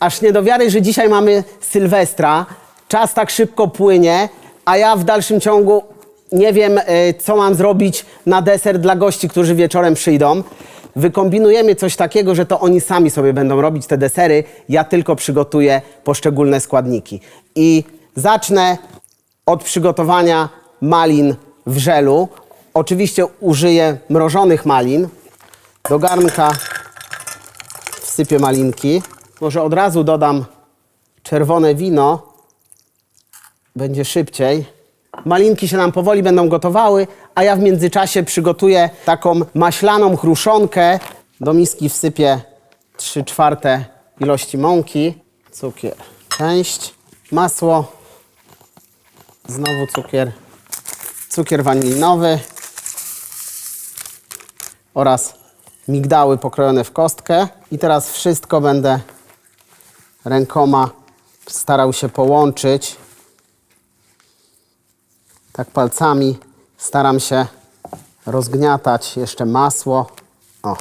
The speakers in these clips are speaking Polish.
Aż nie do wiary, że dzisiaj mamy Sylwestra. Czas tak szybko płynie, a ja w dalszym ciągu nie wiem, e, co mam zrobić na deser dla gości, którzy wieczorem przyjdą. Wykombinujemy coś takiego, że to oni sami sobie będą robić te desery. Ja tylko przygotuję poszczególne składniki. I zacznę od przygotowania malin w żelu. Oczywiście użyję mrożonych malin. Do garnka wsypię malinki. Może od razu dodam czerwone wino. Będzie szybciej. Malinki się nam powoli będą gotowały, a ja w międzyczasie przygotuję taką maślaną chruszonkę. Do miski wsypię 3 czwarte ilości mąki, cukier, część, masło, znowu cukier, cukier wanilinowy oraz migdały pokrojone w kostkę. I teraz wszystko będę rękoma starał się połączyć. Tak palcami staram się rozgniatać jeszcze masło. O.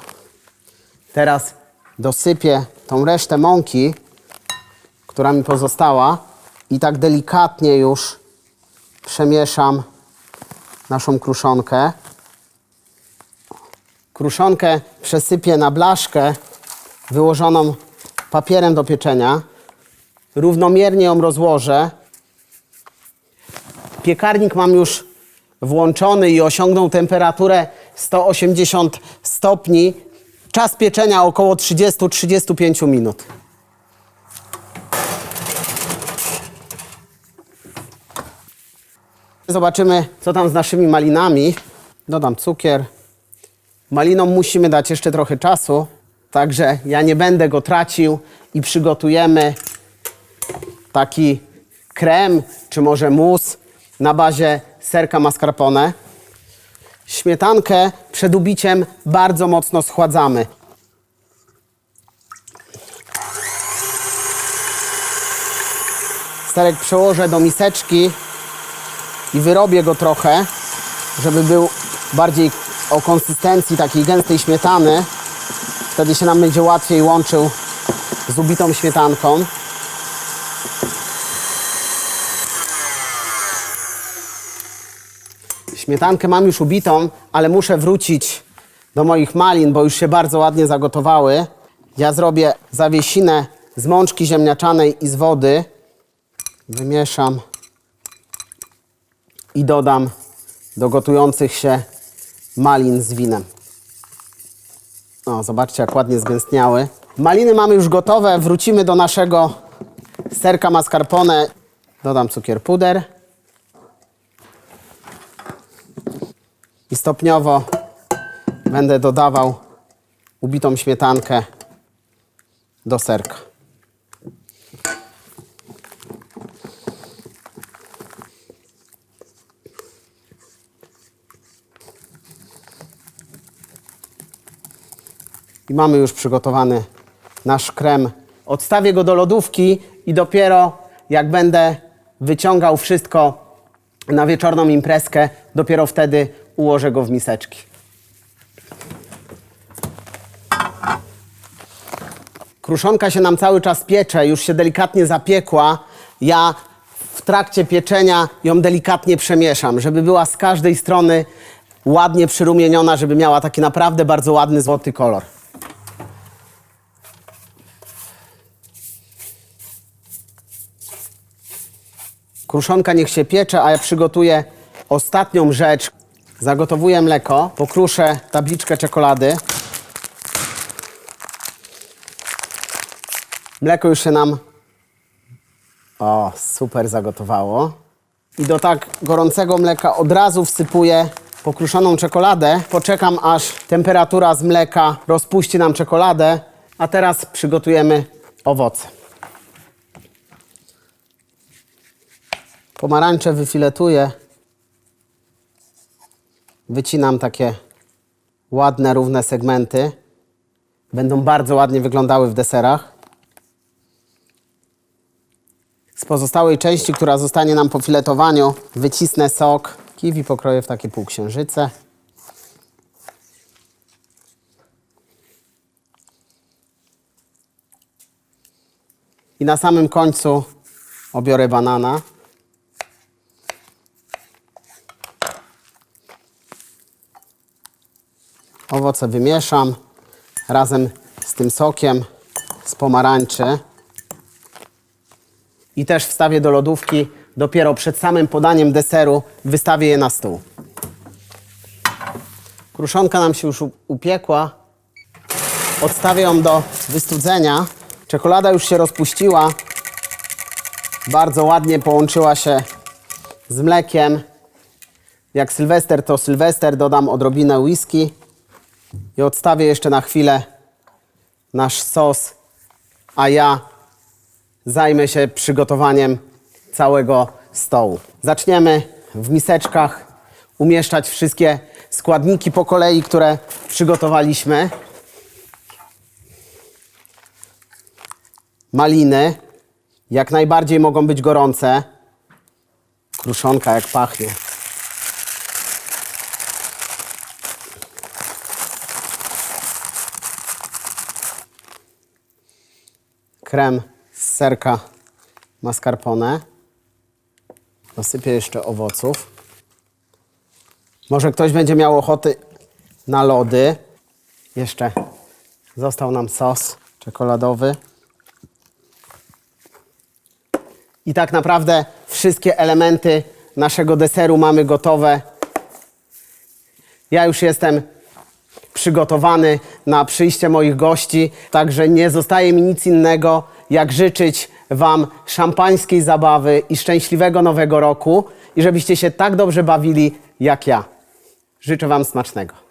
Teraz dosypię tą resztę mąki, która mi pozostała i tak delikatnie już przemieszam naszą kruszonkę. Kruszonkę przesypię na blaszkę wyłożoną papierem do pieczenia. Równomiernie ją rozłożę. Piekarnik mam już włączony i osiągnął temperaturę 180 stopni. Czas pieczenia około 30-35 minut. Zobaczymy, co tam z naszymi malinami. Dodam cukier. Malinom musimy dać jeszcze trochę czasu, także ja nie będę go tracił i przygotujemy taki krem, czy może mus na bazie serka mascarpone. Śmietankę przed ubiciem bardzo mocno schładzamy. Serek przełożę do miseczki i wyrobię go trochę, żeby był bardziej o konsystencji takiej gęstej śmietany. Wtedy się nam będzie łatwiej łączył z ubitą śmietanką. Śmietankę mam już ubitą, ale muszę wrócić do moich malin, bo już się bardzo ładnie zagotowały. Ja zrobię zawiesinę z mączki ziemniaczanej i z wody. Wymieszam i dodam do gotujących się malin z winem. O, zobaczcie, jak ładnie zgęstniały. Maliny mamy już gotowe. Wrócimy do naszego serka mascarpone. Dodam cukier puder. I stopniowo będę dodawał ubitą śmietankę do serka. I mamy już przygotowany nasz krem. Odstawię go do lodówki i dopiero jak będę wyciągał wszystko na wieczorną imprezkę, dopiero wtedy ułożę go w miseczki. Kruszonka się nam cały czas piecze, już się delikatnie zapiekła. Ja w trakcie pieczenia ją delikatnie przemieszam, żeby była z każdej strony ładnie przyrumieniona, żeby miała taki naprawdę bardzo ładny złoty kolor. Kruszonka niech się piecze, a ja przygotuję ostatnią rzecz. Zagotowuję mleko, pokruszę tabliczkę czekolady. Mleko już się nam o, super zagotowało. I do tak gorącego mleka od razu wsypuję pokruszoną czekoladę. Poczekam aż temperatura z mleka rozpuści nam czekoladę, a teraz przygotujemy owoce. Pomarańcze wyfiletuję. Wycinam takie ładne, równe segmenty. Będą bardzo ładnie wyglądały w deserach. Z pozostałej części, która zostanie nam po filetowaniu, wycisnę sok. Kiwi pokroję w takie półksiężyce. I na samym końcu obiorę banana. Owoce wymieszam razem z tym sokiem z pomarańczy. I też wstawię do lodówki. Dopiero przed samym podaniem deseru wystawię je na stół. Kruszonka nam się już upiekła. Odstawię ją do wystudzenia. Czekolada już się rozpuściła. Bardzo ładnie połączyła się z mlekiem. Jak sylwester to sylwester, dodam odrobinę whisky i odstawię jeszcze na chwilę nasz sos, a ja zajmę się przygotowaniem całego stołu. Zaczniemy w miseczkach umieszczać wszystkie składniki po kolei, które przygotowaliśmy. Maliny jak najbardziej mogą być gorące. Kruszonka jak pachnie. Krem z serka mascarpone. Dosypię jeszcze owoców. Może ktoś będzie miał ochoty na lody. Jeszcze został nam sos czekoladowy. I tak naprawdę wszystkie elementy naszego deseru mamy gotowe. Ja już jestem przygotowany na przyjście moich gości, także nie zostaje mi nic innego, jak życzyć Wam szampańskiej zabawy i szczęśliwego nowego roku i żebyście się tak dobrze bawili jak ja. Życzę Wam smacznego.